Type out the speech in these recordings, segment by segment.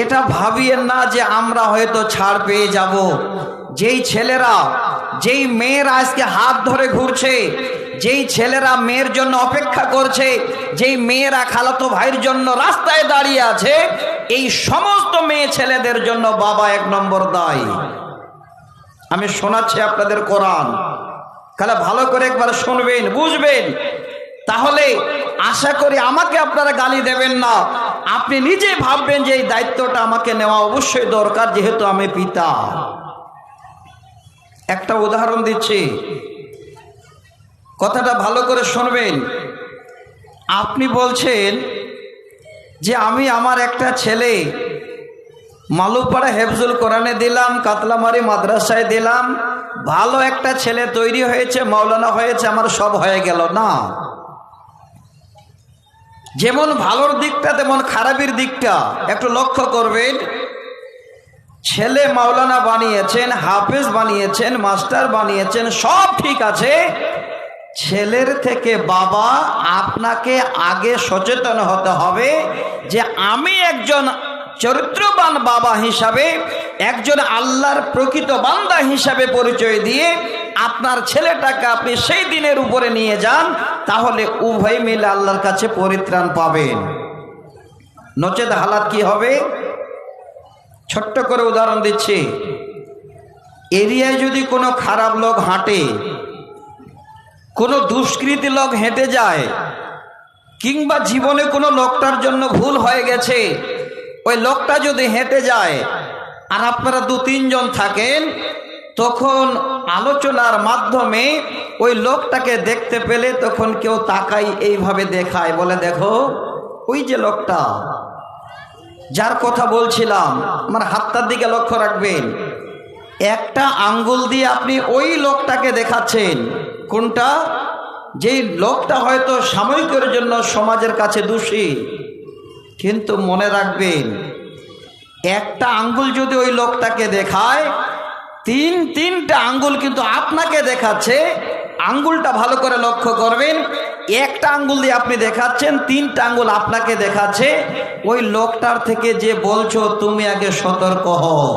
এটা ভাবিয়েন না যে আমরা হয়তো ছাড় পেয়ে যাব। যেই ছেলেরা, যেই মেয়েরা আজকে হাত ধরে ঘুরছে, যেই ছেলেরা মেয়ের জন্য অপেক্ষা করছে, যেই মেয়েরা খালাতো ভাইয়ের জন্য রাস্তায় দাঁড়িয়ে আছে, এই সমস্ত মেয়ে ছেলেদের জন্য বাবা এক নম্বর দায়ী। আমি শোনাচ্ছি আপনাদের কোরআন। তাহলে ভালো করে একবার শুনবেন, বুঝবেন। তাহলে আশা করি আমাকে আপনারা গালি দেবেন না। আপনি নিজে ভাববেন যে এই দায়িত্বটা আমাকে নেওয়া অবশ্যই দরকার, যেহেতু আমি পিতা। একটা উদাহরণ দিচ্ছি। কথাটা ভালো করে শুনবেন। আপনি বলছেন যে আমি আমার একটা ছেলে, মালুপাড়া হেফজুল কোরআনে দিলাম, কাতলামারি মাদ্রাসায় দিলাম, ভালো একটা ছেলে তৈরি হয়েছে, মাওলানা হয়েছে, আমার সব হয়ে গেল। না। যেমন ভালোর দিকটা, তেমন খারাপের দিকটা। একটু লক্ষ্য করবেন। ছেলে মাওলানা বানিয়েছেন, হাফেজ বানিয়েছেন, মাস্টার বানিয়েছেন, সব ঠিক আছে। ছেলের থেকে বাবা আপনাকে আগে সচেতন হতে হবে যে আমি একজন চরিত্রবান বাবা হিসাবে, একজন আল্লাহর প্রকৃত বান্দা হিসাবে পরিচয় দিয়ে আপনার ছেলেটাকে আপনি সেই দিনের উপরে নিয়ে যান, তাহলে উভয় মিলে আল্লাহর কাছে পরিত্রাণ পাবেন। নচেত হালাত কি হবে? ছোট্ট করে উদাহরণ দিচ্ছি। এরিয়ায় যদি কোনো খারাপ লোক হাঁটে, কোনো দুষ্কৃতী লোক হেঁটে যায়, কিংবা জীবনে কোনো লোকটার জন্য ভুল হয়ে গেছে ওই লোকটা যদি হেঁটে যায় আর আপনারা দু তিনজন থাকেন, তখন আলোচনার মাধ্যমে ওই লোকটাকে দেখতে পেলে তখন কেউ তাকাই, এইভাবে দেখায়, বলে, দেখো, ওই যে লোকটা, যার কথা বলছিলাম, আমার হাতটার দিকে লক্ষ্য রাখবেন, একটা আঙ্গুল দিয়ে আপনি ওই লোকটাকে দেখাচ্ছেন, কোনটা? যেই লোকটা হয়তো সাময়িকের জন্য সমাজের কাছে দোষী কিন্তু মনে রাখবেন, একটা আঙ্গুল যদি ওই লোকটাকে দেখায়, তিন তিনটা আঙ্গুল কিন্তু আপনাকে দেখাচ্ছে, আঙ্গুলটা ভালো করে লক্ষ্য করবেন, একটা আঙ্গুল দিয়ে আপনি দেখাচ্ছেন, তিনটা আঙ্গুল আপনাকে দেখাচ্ছে, ওই লোকটার থেকে যে বলছো, তুমি আগে সতর্ক হও।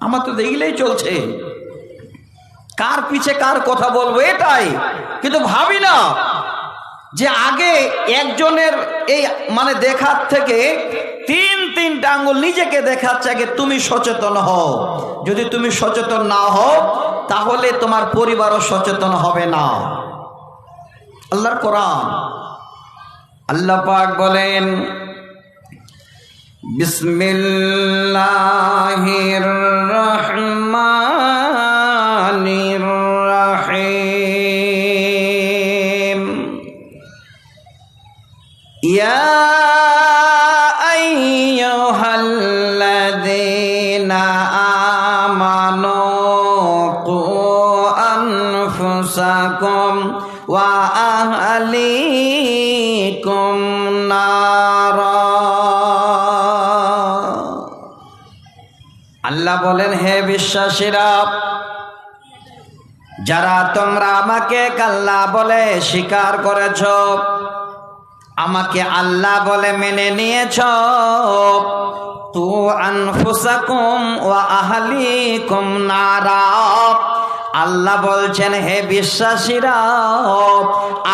আমার তো দেখলেই চলছে। কার পিছে কার কথা বলব এটাই, কিন্তু ভাবি না। যে আগে একজনের এই মানে দেখার থেকে তিন তিনটা আঙ্গুল নিজেকে দেখাচ্ছে আগে তুমি সচেতন হও। যদি তুমি সচেতন না হও, তাহলে তোমার পরিবারও সচেতন হবে না। আল্লাহর কোরআন। আল্লাহ পাক বলেন, বিসমিল্লাহির রহমানির আনফুসাকুম ওয়া আহলিকুম নারা। আল্লাহ বলেন, হে বিশ্বাসীরা, যারা তোমরা আমাকে কাল্লা বলে স্বীকার করেছ, আমাকে আল্লাহ বলে মেনে নিয়েছ, তু আনফুসাকুম ওয়া আহলিকুম নারা। আল্লাহ বলছেন, হে বিশ্বাসীরা,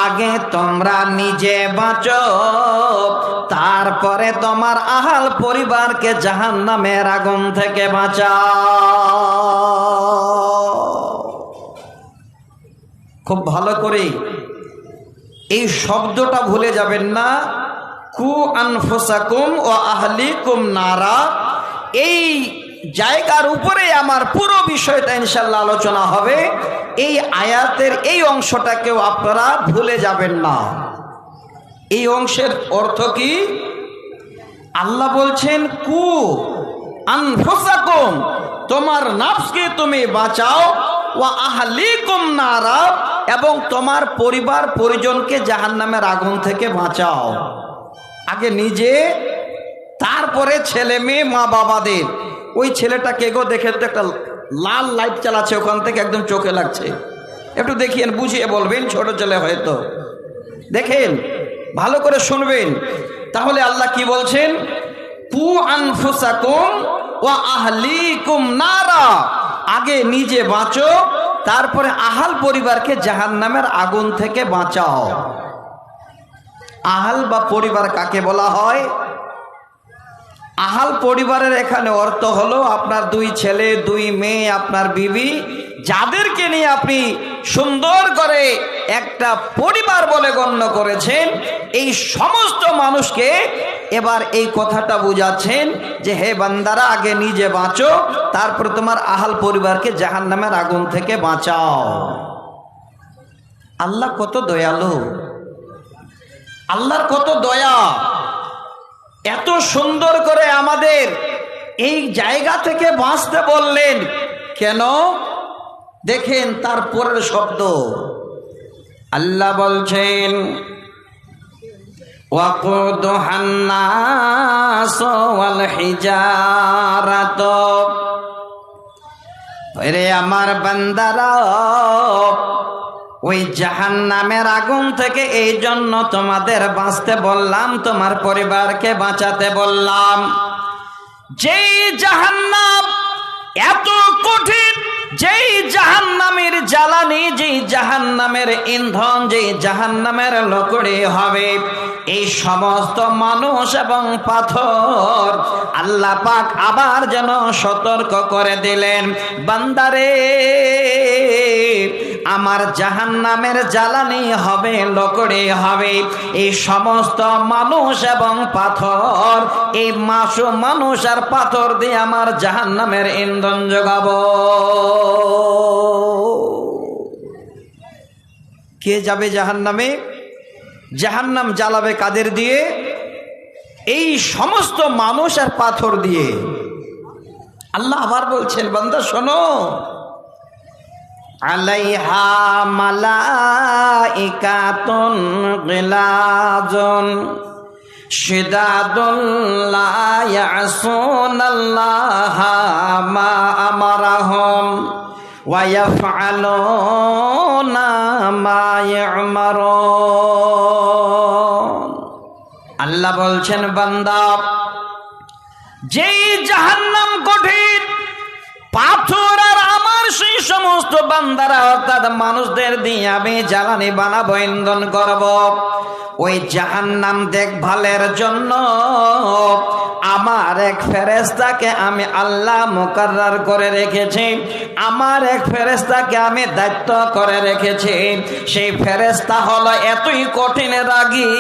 আগে তোমরা নিজে বাঁচো, তারপরে তোমার আহাল পরিবারকে জাহান নামের আগুন থেকে বাঁচাও। খুব ভালো করে এই শব্দটা ভুলে যাবেন না। কু আনফুসাকুম ও আহলি আহলিকুম নারা। এই জায়গার উপরে আমার পুরো বিষয়টা ইনশাল্লাহ আলোচনা হবে। এই আয়াতের এই অংশটাকেও আপনারা ভুলে যাবেন না। এই অংশের অর্থ কি? আল্লাহ বলছেন, কু আনফুসাকুম, তোমার নাফসকে তুমি বাঁচাও ও আহলিকুম নারা, এবং তোমার পরিবার পরিজনকে জাহান্নামের আগুন থেকে বাঁচাও। আগে নিজে, তারপরে ছেলে মেয়ে মা বাবাদের ওই ছেলেটাকে গো দেখে তো একটা লাল লাইট চালাচ্ছে, ওখান থেকে একদম চোখে লাগছে। একটু দেখিয়েন বুঝিয়ে বলবেন, ছোট ছেলে হয়তো। দেখেন, ভালো করে শুনবেন। তাহলে আল্লাহ কি বলছেন? কু আনফুসাকুম ওয়া আহলিকুম নারা। আগে নিজে বাঁচো, তারপরে আহাল পরিবারকে জাহান্নামের আগুন থেকে বাঁচাও। আহাল বা পরিবার কাকে বলা হয়? আহাল পরিবারের এখানে অর্থ হলো আপনার দুই ছেলে, দুই মেয়ে, আপনার বিবি। যাদেরকে নিয়ে আপনি সুন্দর করে একটা পরিবার বলে গণ্য করেছেন, এই সমস্ত মানুষকে এবার এই কথাটা বুঝাচ্ছেন যে, হে বান্দারা, আগে নিজে বাঁচো, তারপর তোমার আহাল পরিবারকে জাহান নামের আগুন থেকে বাঁচাও। আল্লাহ কত দয়ালু। আল্লাহর কত দয়া। এত সুন্দর করে আমাদের এই জায়গা থেকে বাঁচতে বললেন। কেন? দেখেন তার পরের শব্দ। আল্লাহ বলছেন আমার বান্দারা ওই জাহান নামের আগুন থেকে এই জন্য তোমাদের বাঁচতে বললাম, তোমার পরিবারকে বাঁচাতে বললাম। যেই জাহান্নাম এত কঠিন, যেই জাহান্নামের জ্বালানি, যেই জাহান্নামের ইন্ধন, যেই জাহান্নামের লকড়ি হবে, এই সমস্ত মানুষ এবং পাথর আল্লাহ পাক আবার যেন সতর্ক করে দিলেন। বান্দারে আমার জাহান্নামের জ্বালানি হবে, লকড়ি হবে। এই সমস্ত মানুষ এবং পাথর, এই মাসু মানুষ আর পাথর দিয়ে আমার জাহান্নামের ইন্ধন যোগাবো কে যাবে জাহান্নামে? জাহান্নাম জ্বালাবে কাদের দিয়ে? এই সমস্ত মানুষ আর পাথর দিয়ে। আল্লাহ আবার বলছেন, বান্দা শোনো আলাইহা মালাইকাতুন গিলাজুন শিদাদুন লা ইয়াসুনাল্লাহা মা আমারাহুম ওয়া ইয়াফআলুনা মা ইয়ামারুন। আল্লাহ বলছেন, বান্দা, যেই জাহান্নাম কঠিন পাথর আর আমার সেই সমস্ত বান্দারা অর্থাৎ মানুষদের দিয়ে আমি জ্বালানি বানাবো ইন্ধন করব। ওই জাহান্নাম দেখভালের জন্য আমার এক ফেরেস্তাকে আমি আল্লাহ মোকাররার করে রেখেছি। আমার এক ফেরেস্তাকে আমি দায়িত্ব করে রেখেছি। সেই ফেরেস্তা হলো এতই কঠিন রাগী,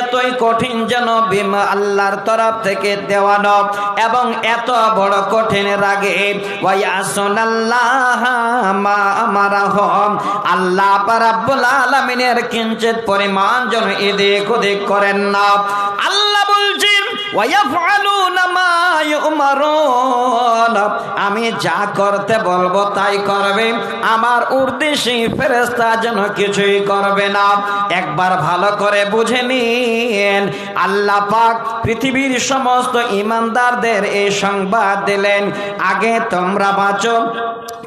এতই কঠিন যেন বিমা আল্লাহর তরফ থেকে দেওয়ানো এবং এত বড় কঠিন রাগে। ওই আসন আল্লাহ পারাবুল আলমিনের কিঞ্চিত পরিমাণ যেন এদিক ওদিক করেন না। আল্লাহ বলছেন আমি যা করতে বলব তাই করবে। আমার উর্দেশে ফেরেস্তা যেন কিছুই করবে না। একবার ভালো করে বুঝে নিন। আল্লাহ পাক পৃথিবীর সমস্ত ইমানদারদের এই সংবাদ দিলেন। আগে তোমরা বাঁচো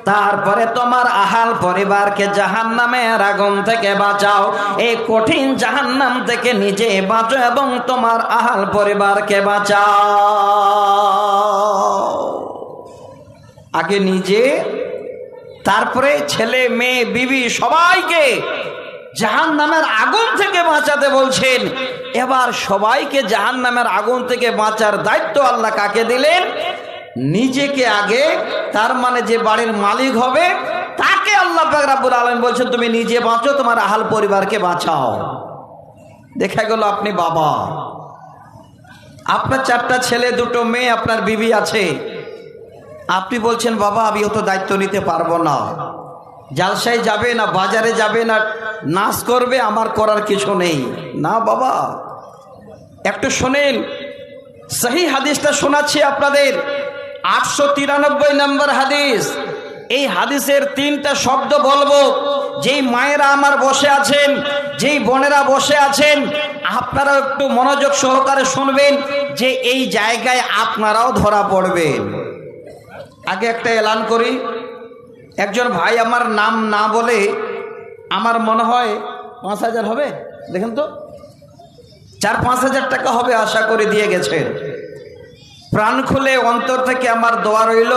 তারপরে তোমার আহাল পরিবারকে জাহান নামের আগুন থেকে বাঁচাও। এই কঠিন জাহান্নাম থেকে নিজে বাঁচো এবং তোমার আহাল পরিবারকে বাঁচাও। আগে নিজে, তারপরে ছেলে, মেয়ে, বিবি সবাইকে জাহান নামের আগুন থেকে বাঁচাতে বলছেন। এবার সবাইকে জাহান নামের আগুন থেকে বাঁচার দায়িত্ব আল্লাহ কাকে দিলেন? নিজেকে আগে, তার মানে যে বাড়ির মালিক হবে, তাকে আল্লাহ রাব্বুল আলম বলছেন, তুমি নিজে বাঁচো, তোমার আহাল পরিবারকে বাঁচাও। দেখা গেল আপনি বাবা। আপনার চারটা ছেলে, দুটো মেয়ে, আপনার বিবি আছে। আপনি বলছেন, বাবা, আমি অত দায়িত্ব নিতে পারব না। জালসায় যাবে না, বাজারে যাবে না, নাচ করবে, আমার করার কিছু নেই। না, বাবা। একটু শোনেন সেই হাদিসটা শোনাচ্ছি আপনাদের। আটশো তিরানব্বই নম্বর হাদিস। এই হাদিসের তিনটা শব্দ বলব। যেই মায়েরা আমার বসে আছেন, যেই বোনেরা বসে আছেন আপনারা একটু মনোযোগ সহকারে শুনবেন যে এই জায়গায় আপনারাও ধরা পড়বেন আগে একটা এলান করি। একজন ভাই আমার নাম না বলে আমার মনে হয় পাঁচ হাজার হবে? দেখেন তো। চার পাঁচ হাজার টাকা হবে আশা করে দিয়ে গেছেন। প্রাণ খুলে অন্তর থেকে আমার দোয়া রইল।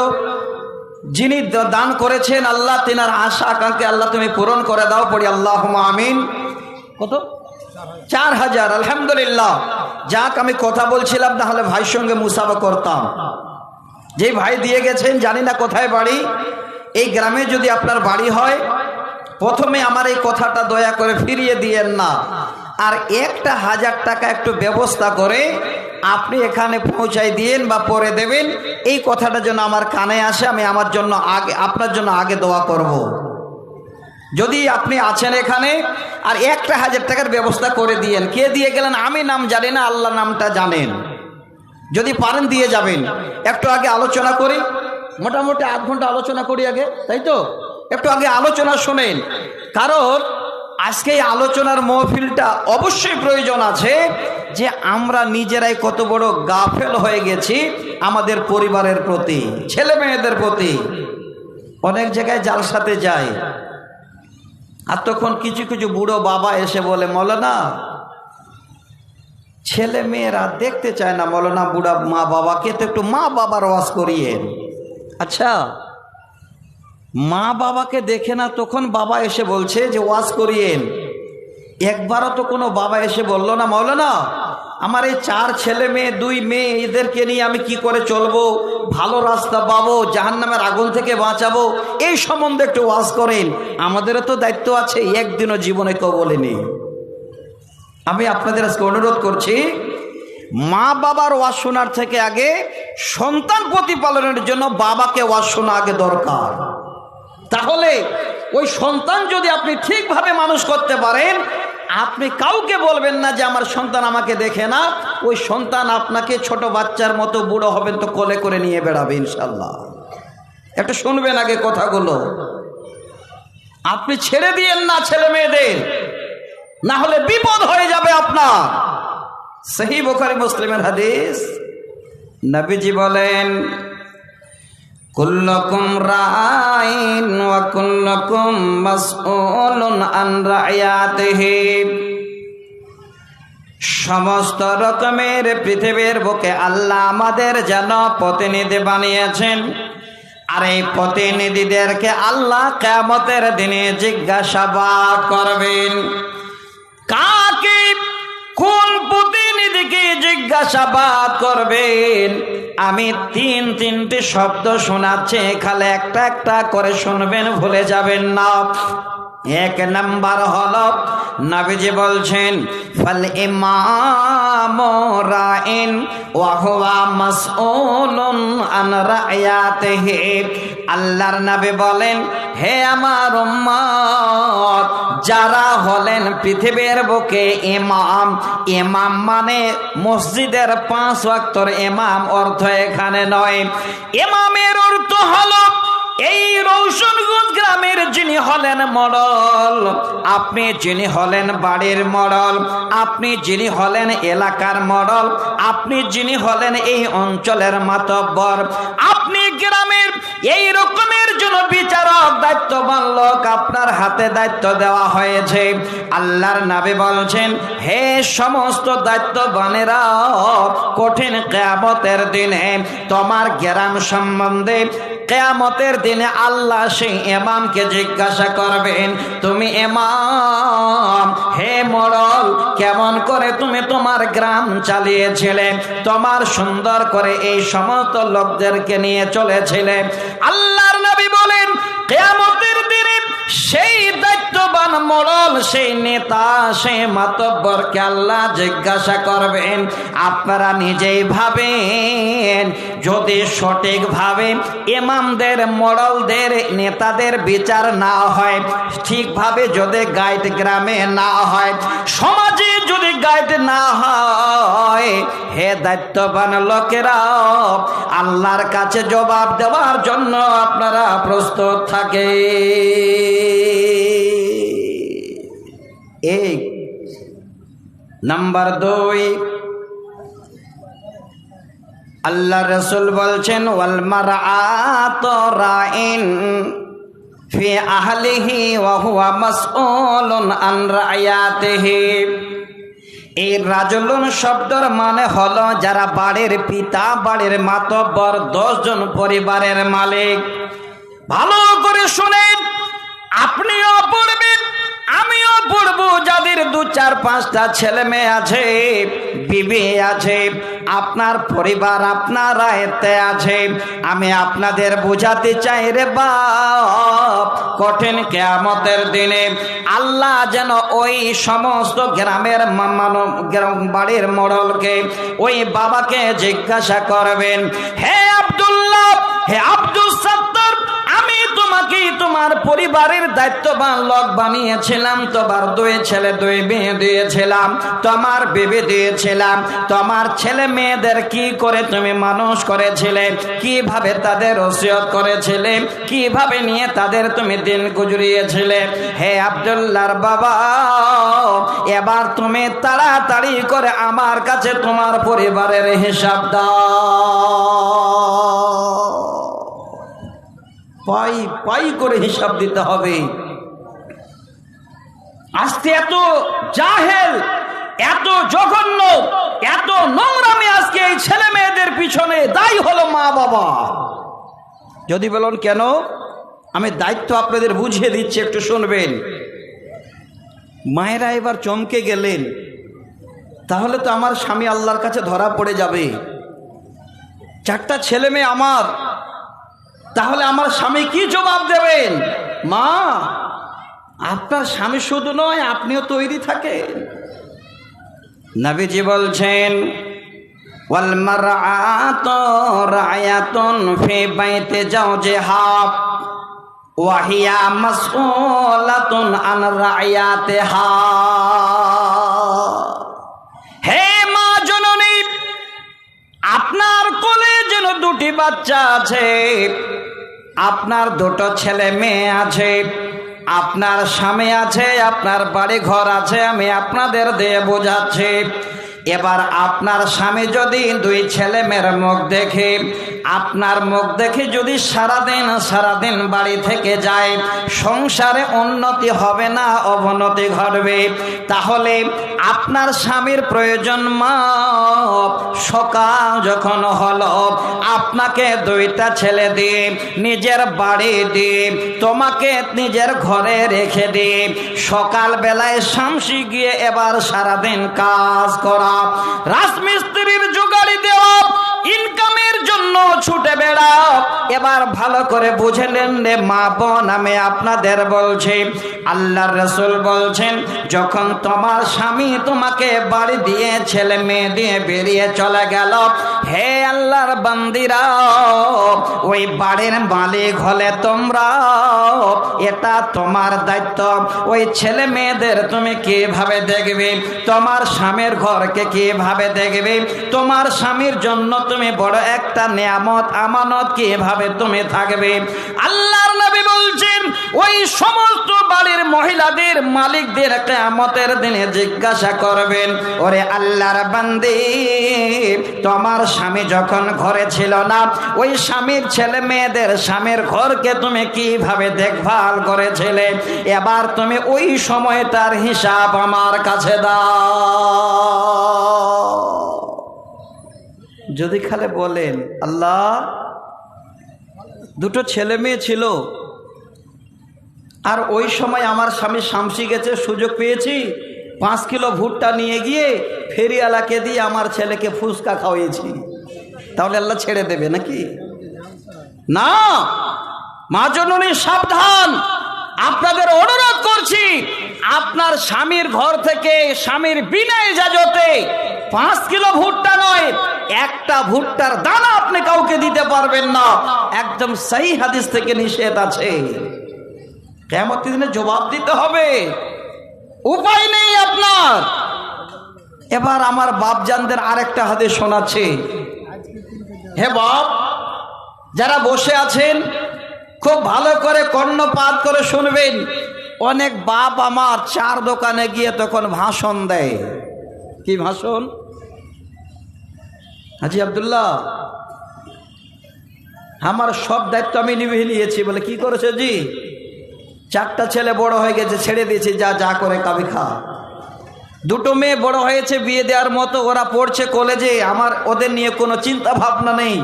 যিনি দান করেছেন আল্লাহ, তিনার আশা, আকাঙ্ক্ষে আল্লাহ তুমি পূরণ করে দাও, পড়ি আল্লাহ আমিন। কত? চার হাজার, আলহামদুলিল্লাহ। যাক, আমি কথা বলছিলাম, না হলে ভাইয়ের সঙ্গে মুসাফা করতাম। যে ভাই দিয়ে গেছেন, জানি না কোথায় বাড়ি। এই গ্রামে যদি আপনার বাড়ি হয়, প্রথমে আমার এই কথাটা দয়া করে ফিরিয়ে দিয়েন না। আর একটা হাজার টাকা একটু ব্যবস্থা করে আপনি এখানে পৌঁছাই দিয়েন বা পরে দেবেন, এই কথাটা যেন আমার কানে আসে, আমি আমার জন্য আগে, আপনার জন্য আগে দোয়া করব। যদি আপনি আছেন এখানে, আর একটা হাজার টাকার ব্যবস্থা করে দিয়েন, কে দিয়ে গেলেন আমি নাম জানি না, আল্লাহ নামটা জানেন। যদি পারেন দিয়ে যাবেন। একটু আগে আলোচনা করি, মোটামুটি আধ ঘণ্টা আলোচনা করি আগে, তাই তো? একটু আগে আলোচনা শোনেন। কারণ আজকে এই আলোচনার মহফিলটা অবশ্যই প্রয়োজন আছে যে আমরা নিজেরাই কত বড় গাফেল হয়ে গেছি আমাদের পরিবারের প্রতি, ছেলে মেয়েদের প্রতি। অনেক জায়গায় জাল সাথে যায়। আর তখন কিছু কিছু বুড়ো বাবা এসে বলে, মৌলানা, ছেলে মেয়েরা দেখতে চায় না মৌলানা বুড়া মা বাবাকে, তো একটু মা বাবার ওয়াজ করিয়ে। আচ্ছা মা বাবাকে দেখে না, তখন বাবা এসে বলছে যে, ওয়াজ করিয়েন। একবারও তো কোনো বাবা এসে বলল না, মৌলানা, আমার এই চার ছেলে মেয়ে, দুই মেয়ে, এদেরকে নিয়ে আমি কি করে চলবো? ভালো রাস্তা পাবো, জাহান্নামের আগুন থেকে বাঁচাবো? এই সম্বন্ধে একটু ওয়াজ করেন। আমাদেরও তো দায়িত্ব আছে, একদিনও জীবনে কেউ বলেনি আমি আপনাদের আজকে অনুরোধ করছি, মা বাবার ওয়াজ শোনার থেকে আগে সন্তান প্রতিপালনের জন্য বাবাকে ওয়াজ শোনা আগে দরকার। তাহলে ওই সন্তান যদি আপনি ঠিকভাবে মানুষ করতে পারেন আপনি কাউকে বলবেন না যে আমার সন্তান আমাকে দেখে না, ওই সন্তান আপনাকে ছোট বাচ্চার মতো বুড়ো হবেন তো কোলে করে নিয়ে বেড়াবে ইনশাল্লাহ একটু শুনবেন আগে কথাগুলো। আপনি ছেড়ে দিয়েন না ছেলে মেয়েদের, না হলে বিপদ হয়ে যাবে আপনার। সেই বোখারি মুসলিমের হাদিস, নবীজি বলেন কুল্লকুম রাইন ওয়া কুল্লকুম মাসউলুন আন রায়াতিহি সমস্ত রকমের পৃথিবীর বুকে আল্লাহ আমাদের যেন প্রতিনিধি বানিয়েছেন। আর এই প্রতিনিধিদেরকে আল্লাহ কেমতের দিনে জিজ্ঞাসাবাদ করবেন। কাকে? কোন প্রতিনিধিকে জিজ্ঞাসাবাদ করবেন? আমি তিন তিনটি শব্দ শোনাচ্ছি, খালে একটা একটা করে শুনবেন, ভুলে যাবেন না। এক নাম্বার হল নবীজি বলছেন, ফল রাইন ওয়া হুয়া মাসউলুন আন রায়াতিহি আল্লাহর নবী বলেন, হে আমার উম্মত, যারা হলেন পৃথিবীর বুকে ইমাম ইমাম মানে মসজিদের পাঁচ ওয়াক্তর ইমাম, অর্থ এখানে নয়। ইমামের অর্থ হলো এই রৌশনগঞ্জ গ্রামের যিনি হলেন মডল, আপনি যিনি হলেন বাড়ির মডল, আপনি যিনি হলেন এলাকার মডল, আপনি যিনি হলেন এই অঞ্চলের মাতব্বর, আপনি গ্রামের এই রকমের জন্য বিচারক, দায়িত্ববান লোক আপনার হাতে দায়িত্ব দেওয়া হয়েছে। আল্লাহর নাবি বলছেন, হে সমস্ত দায়িত্ববানেরা, কঠিন কেয়ামতের দিনে তোমার গ্রাম সম্বন্ধে কেয়ামতের দিনে আল্লাহ সেই এমামকে জিজ্ঞাসা করবেন, তুমি এমাম হে মরল, কেমন করে তুমি তোমার গ্রাম চালিয়েছিলে? তোমার সুন্দর করে এই সমস্ত লোকদেরকে নিয়ে চলেছিলে? আল্লাহর নবী বলেন, কেয়ামতের দিনে সেই দায়িত্ববান মরল সেই নেতা, সে মাতব্বরকে আল্লাহ জিজ্ঞাসা করবেন, আপনারা নিজেই ভাবেন, যদি সঠিকভাবে ইমামদের মরলদের নেতাদের বিচার না হয়, ঠিকভাবে যদি গাইড গ্রামে না হয়, সমাজে যদি গাইড না হয়, হে দায়িত্ববান লোকেরা, আল্লাহর কাছে জবাব দেওয়ার জন্য আপনারা প্রস্তুত থাকে এক। নাম্বার দুই, আল্লাহ রসুল বলছেন, ওয়াল মারআত রাইন ফি আহলিহি ওয়া হুয়া মাসউলুন আন রায়াতিহি এই রাজলন শব্দর মানে হলো যারা বাড়ির পিতা, বাড়ির মাতব্বর দশজন পরিবারের মালিক। ভালো করে শুনেন, আপনিও পড়বেন। আমিও পড়ব যাদের দু চার পাঁচটা ছেলে মেয়ে আছে, বিবি আছে, আপনার পরিবার আপনার আয়ত্তে আছে। আমি আপনাদের বোঝাতে চাই রে বাপ, কঠিন কেয়ামতের দিনে আল্লাহ যেন ওই সমস্ত গ্রামের গ্রাম বাড়ির মোড়লকে, ওই বাবাকে জিজ্ঞাসা করবেন, হে আব্দুল্লাহ, হে পরিবারের দায়িত্ববান লোক বানিয়েছিলাম তোমার দুই ছেলে দুই মেয়ে দিয়েছিলাম তোমার বেবি দিয়েছিলাম তোমার ছেলে মেয়েদের কি করে তুমি মানুষ করেছিলে, কীভাবে তাদের ওসিয়ত করেছিলে, কীভাবে নিয়ে তাদের তুমি দিন গুজরিয়েছিলে? হে আব্দুল্লাহর বাবা, এবার তুমি তাড়াতাড়ি করে আমার কাছে তোমার পরিবারের হিসাব দাও। পাই পাই করে হিসাব দিতে হবে। আজকে এত জাহেল, এত জঘন্য, এত নোংরামি আজকে এই ছেলে মেয়েদের পিছনে দায়ী হলো মা বাবা। যদি বলুন, কেন? আমি দায়িত্ব আপনাদের বুঝিয়ে দিচ্ছি, একটু শুনবেন। মায়েরা এবার চমকে গেলেন। তাহলে তো আমার স্বামী আল্লাহর কাছে ধরা পড়ে যাবে। চারটা ছেলে মেয়ে আমার তাহলে আমার স্বামী কি জবাব দেবেন? মা, আপনার স্বামী শুধু নয়, আপনিও তৈরি থাকেন। নাবিজি বলছেন যাও যে হাফ ওয়াহিয়া মাসুলাতুন আন রায়াতে হা হে মা জননী, আপনার কোলে যেন দুটি বাচ্চা আছে। আপনার দুটো ছেলে মেয়ে আছে, আপনার স্বামী আছে, আপনার বাড়ি ঘর আছে, আমি আপনাদের দিয়ে বোঝাচ্ছি। এবার আপনার স্বামী যদি দুই ছেলে মেয়ের মুখ দেখে, আপনার মুখ দেখে যদি সারাদিন সারাদিন বাড়ি থেকে যায়, সংসারে উন্নতি হবে না, অবনতি ঘটবে, তাহলে আপনার স্বামীর প্রয়োজন মা সকাল যখন হলো, আপনাকে দুইটা ছেলে দিয়ে নিজের বাড়ি দিয়ে, তোমাকে নিজের ঘরে রেখে দিয়ে সকাল বেলায় শামসি গিয়ে এবার সারাদিন কাজ করা রাজমিস্ত্রির জোগাড়ি দেওয়া ইনকামের জন্য ছুটে বেড়াও। এবার ভালো করে বুঝলেন রে মা বোন, আমি আপনাদের বলছি, আল্লাহর রসুল বলছেন, যখন তোমার স্বামী তোমাকে বাড়ি দিয়ে ছেলে মেয়ে দিয়ে বেরিয়ে চলে গেল, হে আল্লাহর বান্দিরা, ওই বাড়ির মালিক হলে তোমরা, এটা তোমার দায়িত্ব। ওই ছেলে মেয়েদের তুমি কীভাবে দেখবে? তোমার স্বামীর ঘরকে কীভাবে দেখবে? তোমার স্বামীর জন্য তুমি বড় একটা নিয়ামত, আমানত কীভাবে তুমি থাকবে? আল্লাহর নবী বলছেন, ওই সমস্ত বাড়ির মহিলাদের মালিকদের কেয়ামতের দিনে জিজ্ঞাসা করবেন, ওরে আল্লাহর বান্দি, তোমার স্বামী যখন ঘরে ছিল না, ওই স্বামীর ছেলে মেয়েদের স্বামীর ঘরকে তুমি কীভাবে দেখভাল করেছিলে? এবার তুমি ওই সময়টার হিসাব আমার কাছে দাও। যদি খালে বলেন, আল্লাহ, দুটো ছেলে মেয়ে ছিল, আর ওই সময় আমার স্বামী শামসি গেছে, সুযোগ পেয়েছি, পাঁচ কিলো ভুট্টা নিয়ে গিয়ে ফেরিওয়ালাকে দিয়ে আমার ছেলেকে ফুচকা খাওয়িয়েছি তাহলে আল্লাহ ছেড়ে দেবে নাকি? না! মা জননী সাবধান! আপনাদের অনুরোধ করছি, আপনার স্বামীর ঘর থেকে স্বামীর বিনা ইজাজতে পাঁচ কিলো ভুট্টা নয়, একটা ভুট্টার দানা আপনি কাউকে দিতে পারবেন না। একদম সেই হাদিস থেকে নিষেধ আছে। কেমন দিনে জবাব দিতে হবে। উপায় নেই আপনার। এবার আমার বাপজানদের আরেকটা হাদিস শোনাচ্ছে। হে বাপ, যারা বসে আছেন খুব ভালো করে কর্ণপাত করে শুনবেন। অনেক বাপ আমার চার দোকানে গিয়ে তখন ভাষণ দেয়। কি ভাষণ? হাজি আবদুল্লাহ, আমার সব দায়িত্ব আমি নিভে নিয়েছি বলে কি করেছে জি? চারটা ছেলে বড় হয়ে গেছে, ছেড়ে দিয়েছি, যা যা করে কাবি খা। দুটো মেয়ে বড় হয়েছে, বিয়ে দেওয়ার মতো ওরা পড়ছে কলেজে, আমার ওদের নিয়ে কোনো চিন্তা ভাবনা নেই।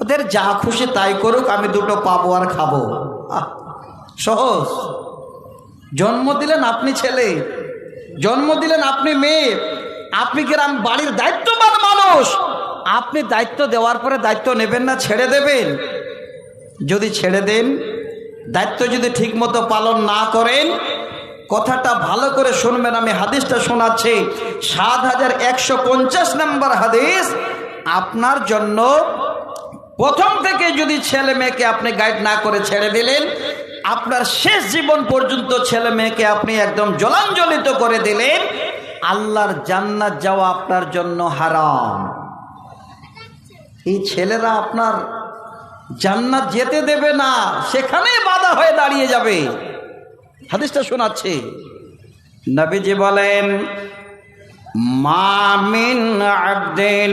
ওদের যা খুশি তাই করুক, আমি দুটো পাবো আর খাব। সহজ। জন্ম দিলেন আপনি ছেলে, জন্ম দিলেন আপনি মেয়ে, আপনি গ্রাম বাড়ির দায়িত্ববান মানুষ? আপনি দায়িত্ব দেওয়ার পরে দায়িত্ব নেবেন না, ছেড়ে দেবেন। যদি ছেড়ে দেন, দায়িত্ব যদি ঠিকমতো পালন না করেন, কথাটা ভালো করে শুনবেন, আমি হাদিসটা শোনাচ্ছি। সাত হাজার একশো পঞ্চাশ নম্বর হাদিস, আপনার জন্য প্রথম থেকে যদি ছেলে মেয়েকে আপনি গাইড না করে ছেড়ে দিলেন, আপনার শেষ জীবন পর্যন্ত ছেলে মেয়েকে আপনি একদম জলাঞ্জলিত করে দিলেন, আল্লাহর জান্নাত যাওয়া আপনার জন্য হারাম। এই ছেলেরা আপনার জান্নাত যেতে দেবে না, সেখানেই বাধা হয়ে দাঁড়িয়ে যাবে। হাদিসটা শোনাচ্ছে। নবীজি বলেন মামিন আবদিন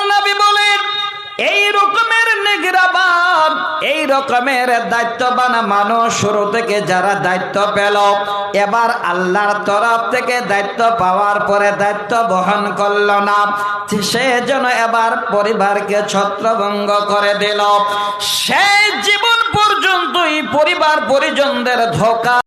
রকমের এই রকমের দায়িত্ববান মানুষ শুরু থেকে যারা দায়িত্ব পেল, এবার আল্লাহর তরফ থেকে দায়িত্ব পাওয়ার পরে দায়িত্ব বহন করল না। সে যেন এবার পরিবারকে ছত্রভঙ্গ করে দিল। সেই জীবন পর্যন্তই পরিবার পরিজনদের ধোকা